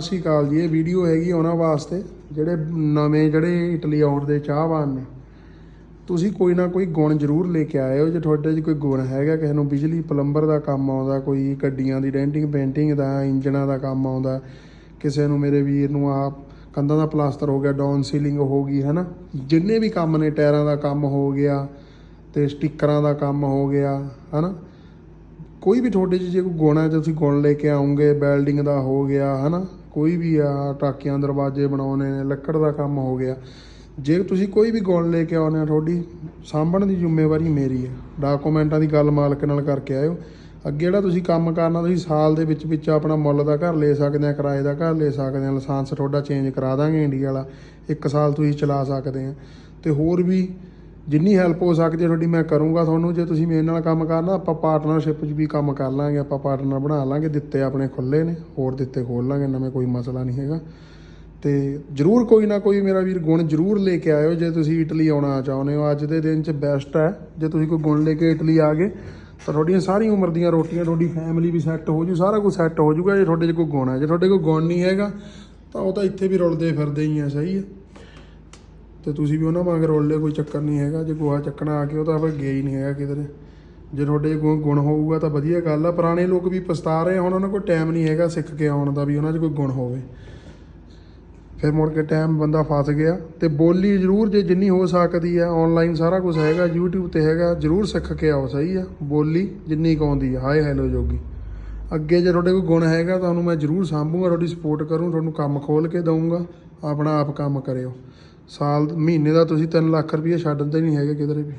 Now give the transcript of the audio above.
ਸਤਿ ਸ਼੍ਰੀ ਅਕਾਲ ਜੀ, ਇਹ ਵੀਡੀਓ ਹੈਗੀ ਉਹਨਾਂ ਵਾਸਤੇ, ਜਿਹੜੇ ਨਵੇਂ ਜਿਹੜੇ ਇਟਲੀ ਆਉਣ ਦੇ ਚਾਹਵਾਨ ਨੇ। ਤੁਸੀਂ ਕੋਈ ਨਾ ਕੋਈ ਗੁਣ ਜ਼ਰੂਰ ਲੈ ਕੇ ਆਏ ਹੋ ਜੇ ਤੁਹਾਡੇ 'ਚ ਕੋਈ ਗੁਣ ਹੈਗਾ, ਕਿਸੇ ਨੂੰ ਬਿਜਲੀ, ਪਲੰਬਰ ਦਾ ਕੰਮ ਆਉਂਦਾ, ਕੋਈ ਗੱਡੀਆਂ ਦੀ ਡੈਂਟਿੰਗ ਪੇਂਟਿੰਗ ਦਾ ਇੰਜਨਾਂ ਦਾ ਕੰਮ ਆਉਂਦਾ, ਕਿਸੇ ਨੂੰ ਮੇਰੇ ਵੀਰ ਨੂੰ ਆਪ ਕੰਧਾਂ ਦਾ ਪਲਾਸਟਰ ਹੋ ਗਿਆ, ਡਾਊਨ ਸੀਲਿੰਗ ਹੋ ਗਈ ਹੈ ਨਾ ਜਿੰਨੇ ਵੀ ਕੰਮ ਨੇ, ਟਾਇਰਾਂ ਦਾ ਕੰਮ ਹੋ ਗਿਆ ਤੇ ਸਟickਰਾਂ ਦਾ ਕੰਮ ਹੋ ਗਿਆ ਹੈ ਨਾ ਕੋਈ ਵੀ ਤੁਹਾਡੇ 'ਚ ਜੇ ਕੋਈ ਗੁਣ ਹੈ, ਜੇ ਤੁਸੀਂ ਗੁਣ ਲੈ ਕੇ ਆਉਂਗੇ ਵੈਲਡਿੰਗ ਦਾ ਹੋ ਗਿਆ, ਹਨਾ? ਕੋਈ ਵੀ ਆ, ਟਾਕੀਆਂ, ਦਰਵਾਜ਼ੇ ਬਣਾਉਣੇ ਨੇ, ਲੱਕੜ ਦਾ ਕੰਮ ਹੋ ਗਿਆ। ਜੇ ਤੁਸੀਂ ਕੋਈ ਵੀ ਗੁਣ ਲੈ ਕੇ ਆਉਣੇ ਆ ਤੁਹਾਡੀ ਸਾਂਭਣ ਦੀ ਜ਼ਿੰਮੇਵਾਰੀ ਮੇਰੀ ਹੈ। ਡਾਕੂਮੈਂਟਾਂ ਦੀ ਗੱਲ ਮਾਲਕ ਨਾਲ ਕਰਕੇ ਆਇਓ। ਅੱਗੇ ਜਿਹੜਾ ਤੁਸੀਂ ਕੰਮ ਕਰਨਾ, ਤੁਸੀਂ ਸਾਲ ਦੇ ਵਿੱਚ ਵਿੱਚ ਆਪਣਾ ਮੁੱਲ ਦਾ ਘਰ ਲੈ ਸਕਦੇ ਆ, ਕਿਰਾਏ ਦਾ ਘਰ ਲੈ ਸਕਦੇ ਆ, ਲਾਇਸੈਂਸ ਤੁਹਾਡਾ ਚੇਂਜ ਕਰਾ ਦਾਂਗੇ ਇੰਡੀਆ ਵਾਲਾ। ਇੱਕ ਸਾਲ ਤੁਸੀਂ ਚਲਾ ਸਕਦੇ ਆ। ਤੇ ਹੋਰ ਵੀ ਜਿੰਨੀ ਹੈਲਪ ਹੋ ਸਕਦੀ ਹੈ ਤੁਹਾਡੀ ਮੈਂ ਕਰੂੰਗਾ ਤੁਹਾਨੂੰ। ਜੇ ਤੁਸੀਂ ਮੇਰੇ ਨਾਲ ਕੰਮ ਕਰਨਾ, ਆਪਾਂ ਪਾਰਟਨਰਸ਼ਿਪ 'ਚ ਵੀ ਕੰਮ ਕਰ ਲਾਂਗੇ, ਆਪਾਂ ਪਾਰਟਨਰ ਬਣਾ ਲਾਂਗੇ, ਦਿੱਤੇ ਆਪਣੇ ਖੁੱਲੇ ਨੇ, ਹੋਰ ਦਿੱਤੇ ਖੋਲ ਲਾਂਗੇ, ਨਵੇਂ ਕੋਈ ਮਸਲਾ ਨਹੀਂ ਹੈਗਾ। ਤੇ ਜਰੂਰ ਕੋਈ ਨਾ ਕੋਈ ਮੇਰਾ ਵੀਰ ਗੁਣ ਜਰੂਰ ਲੈ ਕੇ ਆਇਓ, ਜੇ ਤੁਸੀਂ ਇਟਲੀ ਆਉਣਾ ਚਾਹੁੰਦੇ ਹੋ। ਅੱਜ ਦੇ ਦਿਨ 'ਚ ਬੈਸਟ ਹੈ, ਜੇ ਤੁਸੀਂ ਕੋਈ ਗੁਣ ਲੈ ਕੇ ਇਟਲੀ ਆ ਗਏ, ਤਾਂ ਤੁਹਾਡੀਆਂ ਸਾਰੀ ਉਮਰ ਦੀਆਂ ਰੋਟੀਆਂ, ਤੁਹਾਡੀ ਫੈਮਿਲੀ ਵੀ ਸੈੱਟ ਹੋ ਜੂ, ਸਾਰਾ ਕੁਝ ਸੈੱਟ ਹੋ ਜੂਗਾ। ਜੇ ਤੁਹਾਡੇ 'ਚ ਕੋਈ ਗੁਣ ਹੈ, ਜੇ ਤੁਹਾਡੇ ਕੋਈ ਗੁਣ ਨਹੀਂ ਹੈਗਾ, ਤਾਂ ਉਹ ਤਾਂ ਇੱਥੇ ਵੀ ਰੁਲਦੇ ਫਿਰਦੇ ਹੀ ਆ, ਸਹੀ ਹੈ। ਤੇ ਤੁਸੀਂ ਵੀ ਉਹਨਾਂ ਵਾਂਗ ਰੋਲ ਲਿਓ ਕੋਈ ਚੱਕਰ ਨਹੀਂ ਹੈਗਾ। ਜੇ ਗੋਹਾ ਚੱਕਣਾ ਆ ਕੇ ਉਹ ਤਾਂ ਫਿਰ ਗਿਆ ਹੀ ਨਹੀਂ ਹੈਗਾ ਕਿਧਰੇ ਜੇ ਤੁਹਾਡੇ 'ਚ ਗੁਣ ਹੋਊਗਾ ਤਾਂ ਵਧੀਆ ਗੱਲ ਆ। ਪੁਰਾਣੇ ਲੋਕ ਵੀ ਪਛਤਾ ਰਹੇ ਆ, ਹੁਣ ਉਹਨਾਂ ਕੋਲ ਟਾਈਮ ਨਹੀਂ ਹੈਗਾ ਸਿੱਖ ਕੇ ਆਉਣ ਦਾ ਵੀ ਉਹਨਾਂ 'ਚ ਕੋਈ ਗੁਣ ਹੋਵੇ। ਫਿਰ ਮੁੜ ਕੇ ਟਾਈਮ ਬੰਦਾ ਫਸ ਗਿਆ ਤੇ ਬੋਲੀ ਜ਼ਰੂਰ ਜੇ ਜਿੰਨੀ ਹੋ ਸਕਦੀ ਆ ਆਨਲਾਈਨ ਸਾਰਾ ਕੁਝ ਹੈਗਾ YouTube ਤੇ ਹੈਗਾ ਜ਼ਰੂਰ ਸਿੱਖ ਕੇ ਆਓ ਸਹੀ ਆ। ਬੋਲੀ ਜਿੰਨੀ ਕੁ ਆਉਂਦੀ ਆ ਹਾਏ ਹੈਲੋ ਜੋਗੀ। ਅੱਗੇ ਜੇ ਤੁਹਾਡੇ ਕੋਈ ਗੁਣ ਹੈਗਾ ਤੁਹਾਨੂੰ ਮੈਂ ਜ਼ਰੂਰ ਸਾਂਭੂਗਾ ਤੁਹਾਡੀ ਸਪੋਰਟ ਕਰੂੰ ਤੁਹਾਨੂੰ ਕੰਮ ਖੋਲ ਕੇ ਦਊਂਗਾ। ਆਪਣਾ ਆਪ ਕੰਮ ਕਰਿਓ। ਸਾਲ ਮਹੀਨੇ ਦਾ ਤੁਸੀਂ 3 ਲੱਖ ਰੁਪਏ ਛੱਡਦੇ ਨਹੀਂ ਹੈਗੇ ਕਿਧਰੇ ਵੀ।